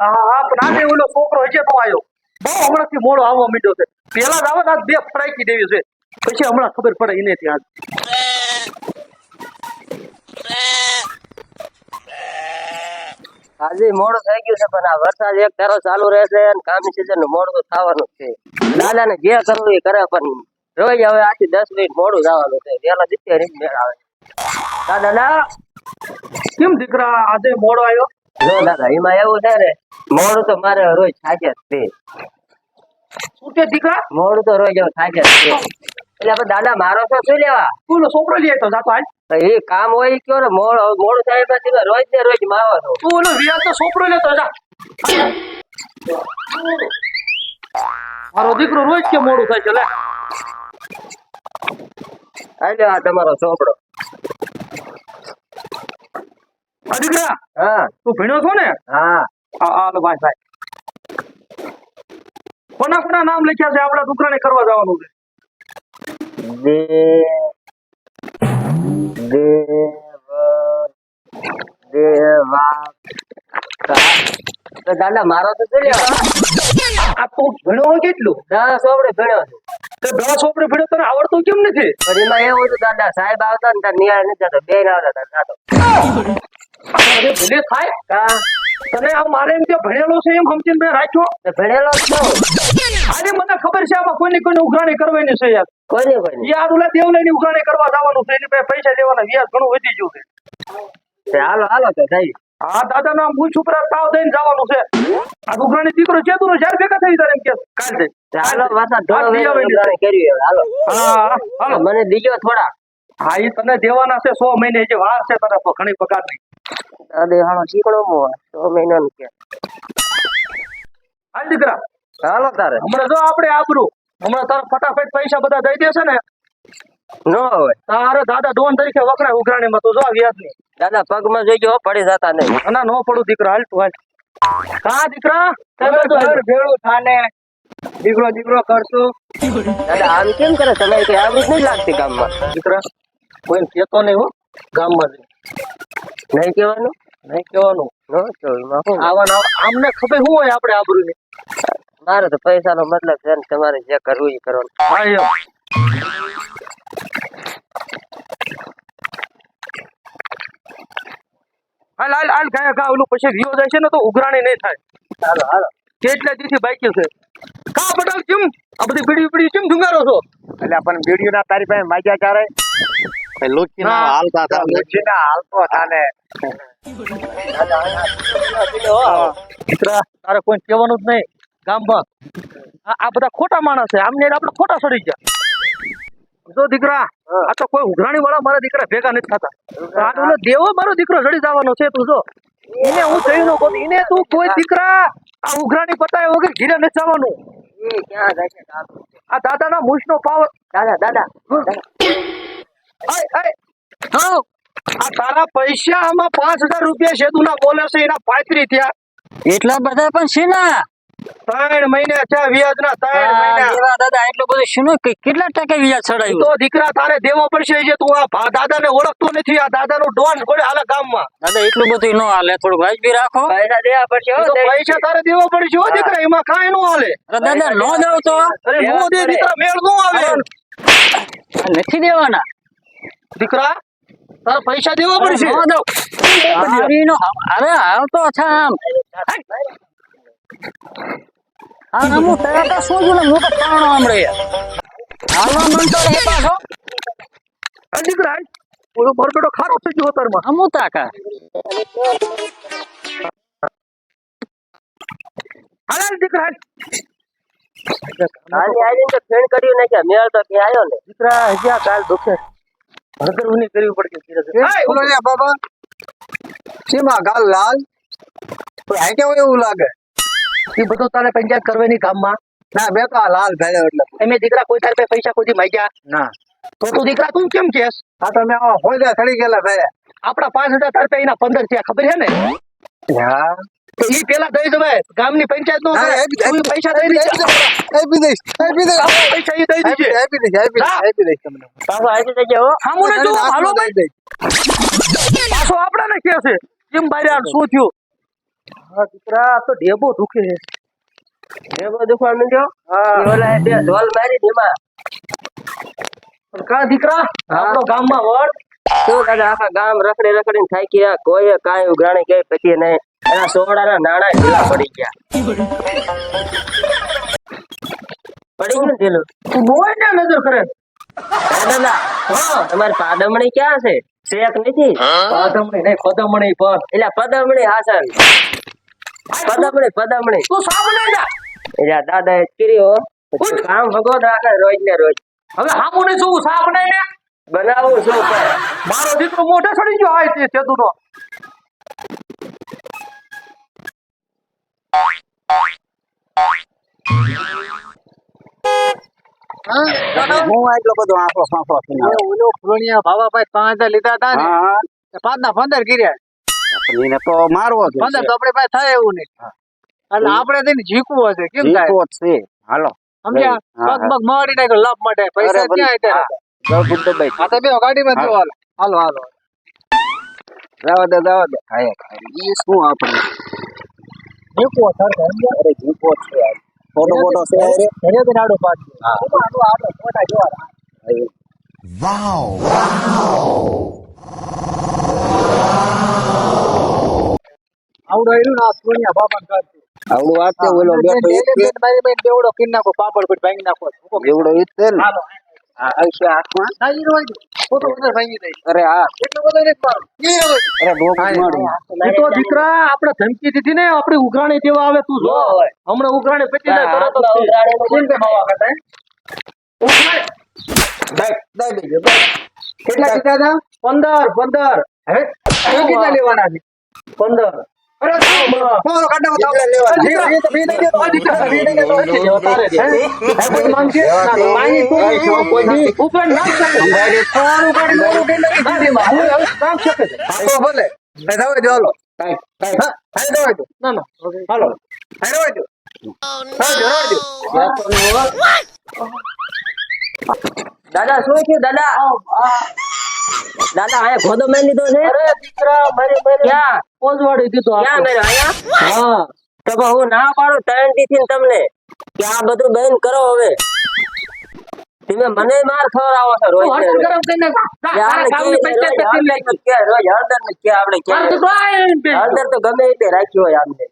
હા હા પણ આજે ઓલો છોકરો હજી તો આવ્યો બહુ હમણાંથી મોડો આવવા માંડ્યો છે. પેલા જ આવે ને આજ બે ફરાકી દેવી છે. પછી હમણાં ખબર પડે એને ત્યાં આજે મોડું થઈ ગયું છે પણ આ વરસાદ એક ધારો ચાલુ રહેશે અને કામની સિઝન મોડું તો થવાનું જ છે. દાદાને જે કરવું એ કરે પણ રોજ હવે આથી દસ મિનિટ મોડું જવાનું છે. પેલા રીત મેળ આવે. દાદા ના? કેમ દીકરા આજે મોડો આવ્યો જો દાદા એમાં એવું છે ને મોડું તો મારે રોજ થાય જ શું કે દીકરા? મોડું તો રોજ એવું જ એટલે આપણે દાદા મારો તો શું લેવા? તું છોકરો લે તો જાતો આજ એ કામ હોય કયો ને મોડું મોડું થાય પછી રોજ ને રોજ છું તું. ઓલો તો છોકરો લેતો જા. મારો દીકરો રોજ કે મોડું થાય છે લે. આ તમારો ચોપડો આ દીકરા હા. તું ભણ્યો છો ને? હા. લો ભાઈ ભાઈ. કોના કોના નામ લખ્યા છે? આપણા છોકરાને કરવા જવાનું છે. દેવ દેવ દાદા મારો તો આ તો ભણ્યો કેટલું? દસ ચોપડે ભણ્યો છું. તે દસ ચોપડે ભણ્યો તને આવડતું કેમ નથી? એમાં એવું હતું દાદા સાહેબ આવતા ને તાર નિહાળ નથી થતો બે આવતા તાર અરે ભલે થાય. કા તને આ મારે એમ કે ભણેલો છે એમ સમજીને મેં રાખ્યો? ભણેલો જ અરે મને ખબર છે આમાં કોઈને કોઈને ઉઘરાણી કરવાની છે યાર. કોઈ નહીં કોઈ યાર ઓલા દેવલાની ઉઘરાણી કરવા જવાનું છે એની પૈસા લેવાના વ્યાજ ઘણું વધી ગયું છે. તે હાલો હાલો તો થઈ હા દાદા ના મૂછ છોકરા તાવ દઈને જવાનું છે. આ ઉઘરાણી દીકરો ચેતુરો જ્યારે ભેગા થઈ તારે એમ કે. કાલ દે. હાલો વાસા કરવી હવે. હાલો. હા હાલો. મને દીજો થોડા. હા એ તને દેવાના છે સો મહિને જે વાર છે તને ઘણી પગાર નહીં અરે હાલો શીખડો મો સો મહિના નું કે. હાલ દીકરા. હાલો તારે. હમણાં જો આપણે આબરું. હમણાં તારે ફટાફટ પૈસા બધા દઈ દેશે ને. નો હોય. તારે દાદા ડોન તરીકે વખણાય ઉઘરાણીમાં તો જો વ્યાજ નહીં દાદા પગમાં જોઈજો હો, પડી જતા નહીં. નો પડું દીકરો હાલ તું હાલ. કા દીકરા? ભેળું થાને. દીકરો દીકરો કરશું. દાદા આમ કેમ કરે? તમે આવડત નહીં લાગતી ગામમાં. દીકરા કોઈ કેતો નહીં હો ગામમાં જઈને. નહીં કહેવાનું? નહીં કહેવાનું. ન તો એમાં શું આવા. ને આમને ખબર શું હોય આપણે આબરૂની? મારે તો પૈસાનો મતલબ છે ને તમારે જે કરવું એ કરવાનું. હાલ હાલ હાલ ગયા કા ઓલું પછી રિયો જાય છે ને તો ઉઘરાણી નહીં થાય. હાલો હાલો. કેટલા દીથી બાકી છે? કા પટેલ કેમ આ બધી બીડી બીડી કેમ ઢુંગારો છો? એટલે પણ બીડીઓ ના તારી પાસે માગ્યા ક્યારે? લુચી ના ના. હાલતા હતા લુચી ના હાલતો હતા ને તારે કોઈ કહેવાનું જ નહીં. ગામમાં આ બધા ખોટા માણસ છે. આમને આપણે ખોટા સડી ગયા. જો દીકરા આ તો કોઈ ઉઘરાણી વાળા મારા દીકરા ભેગા નથી થતા. આ દેવો મારો દીકરો સડી જવાનો છે તું જો. એને હું જઈ નો કહું એને તું કોઈ દીકરા આ ઉઘરાણી પતાય વગર ઘીરે નથી જવાનું? આ દાદાના મૂછનો પાવર દાદા દાદા. હા આ તારા પૈસા આમાં પાંચ હજાર રૂપિયા સેતુના બોલે છે એના પાંત્રી થયા. એટલા બધા પણ છે ને ત્રણ મહિને થયા વ્યાજના ત્રણ મહિના. દાદા એટલું બધું શું કેટલા ટકા વ્યાજ ચડાવ્યું તો દીકરા તારે દેવો પડશે જે તું આ ઓળખતો નથી આ દાદા નું ડોન કોડે હાલે ગામમાં. દાદા એટલું બધું ન હાલે થોડું વાજબી રાખો. પૈસા દેવા પડશે તારે દેવો પડશે દીકરા એમાં કાંઈ નો હાલે. દાદા નો દેવ તો અરે નો દે દીકરા મેળ નો આવે. નથી દેવાના. દીકરા તારા પૈસા દેવા પડશે. અરે આવતો છે આમ આ અમુક ટકા શું જોને મોટો પાણો આમ રે હાલવા મનતો રહે પાછો. આ દીકરા ઓલો બરગડો ખારો થઈ ગયો તારમાં અમુ તાકા. હાલ હાલ દીકરા હાલ. હાલી તો ફેણ કર્યું નાખ્યા. મેળ તો કે આવ્યો ને. દીકરા હજી કાલ દુખે. હળદર ઉની કરવી પડશે ધીરે ધીરે. એ બોલો ને બાબા. શેમાં ગાલ લાલ? આ કેવું એવું લાગે? એ બધું તારે પંચાયત કરવાની ગામમાં ના મેં તો આ લાલ ભેળ્યો એટલે. એમે દીકરા કોઈ તારે પૈસા કોઈ માંગ્યા? ના. તો તું દીકરા તું કેમ કેસ? આ તમે મેં હોજા ચડી ગયેલા ભાઈ. આપડા પાંચ હજાર તાર એના પંદર થયા ખબર છે ને? હા. ઈ પેલા દઈ દેવાય ગામની પંચાયત નો હા, આપી- આપી- પૈસા દઈ દેજે. આપી દઈશ આપી દઈશ. પૈસા ઈ દઈ દેજે. આપી દઈશ આપી દઈશ હા. આપી દઈશ તમને. પાછો આવી જજો હો સામું ને જો હાલો ભાઈ. દઈ દઈશ પાછો આપડાને કે છે? કેમ બારે આ શું થયું? હા દીકરા આ તો ડેબો દુખે છે. એ બધું દુખવા માંડ્યો એ ઓલા બે ઢોલ મારી એમાં. પણ કા દીકરા? આપણો ગામમાં વડ શું દાદા આખા ગામ રખડી રખડીને થાકી ગયા કોઈ કાંઈ ઉઘરાણી કઈ પછી નહીં એના સોડાના નાણા ઢીલા પડી ગયા. પડી ગયું ઢીલું? તું બોય ને નજર કરે દાદા હા તમારી પાદમણી ક્યાં છે? શેક નથી? પાદમણી નહીં પદમણી પર એટલે પદમણી હાસન. પદમણી પદમણી. તું સાંભળે જા. એટલે દાદા એ કર્યો કામ ભગો રાખે રોજ ને રોજ. હવે હામું ને શું સાંભળે ને બનાવું શું મારો દીકરો મોઢે છોડી ગયો આ તે સેતુનો હું? એટલો બધો આંખો સાંફો ઓલો ફુલણિયા ભાવાભાઈ પાંચ હજાર લીધા હતા ને? હા પંદર કર્યા. એને તો મારવો પંદર તો આપડે પાસે થાય એવું નહીં. એટલે આપણે તેને જીકવું હશે. કેમ થાય? છે. હાલો. સમજ્યા? હા, પગ પગ મારી નાખ્યો લાભ માટે. પૈસા ક્યાં અત્યારે તો બે ગાડીમાં જ હાલો હાલો હાલો. જાવા દે જાવા દે. ખાય ખાય. ઈ શું આપણે? જીકવો સર અરે જીતો છે. ફોટો ફોટો છે? અરે ઘરે તો નાડો પાડજો હા. આડો આડો ફોટા જોવા આવડો ને આ બાપા આવડું વાત છે ઓલો બેઠો બેવડો કિન નાખો પાપડ પર ભાંગી નાખો. એવડો ઈ જ છે ને. હાલો આ આવશે હાથમાં ના ઈ રોજ ફોટો બધા ભાંગી દઈ અરે હા એટલો બધો નથી મારો ઈ રોજ અરે ડોકું મારું એ તો દીકરા આપણે ધમકી દીધી ને આપણી ઉઘરાણી જેવા આવે તું જો. હમણાં ઉઘરાણી દઈ. કેટલા કીધા હતા પંદર પંદર હે કયો કેટલા લેવાના છે પંદર ભલે એ દો હાલો ના ના હાલો હાલ દો હા દો દો દાદા શું થયું દાદા દાદા ખોદો મેં લીધો છે અરે દીકરા મારી મારી ક્યાં ક્યાં આખો. મેં હા. તો હું ના પાડું ત્રણથી તમને કે આ બધું બંધ કરો હવે. તમે મને માર ખવડાવો છો રોજ ગરમ કરીને યાર, કામ પંચાયત હળદર કરી ને કે, રોજ હળદર ને કે આપણે કે. હળદર તો ગમે તે રાખ્યું હોય આમને.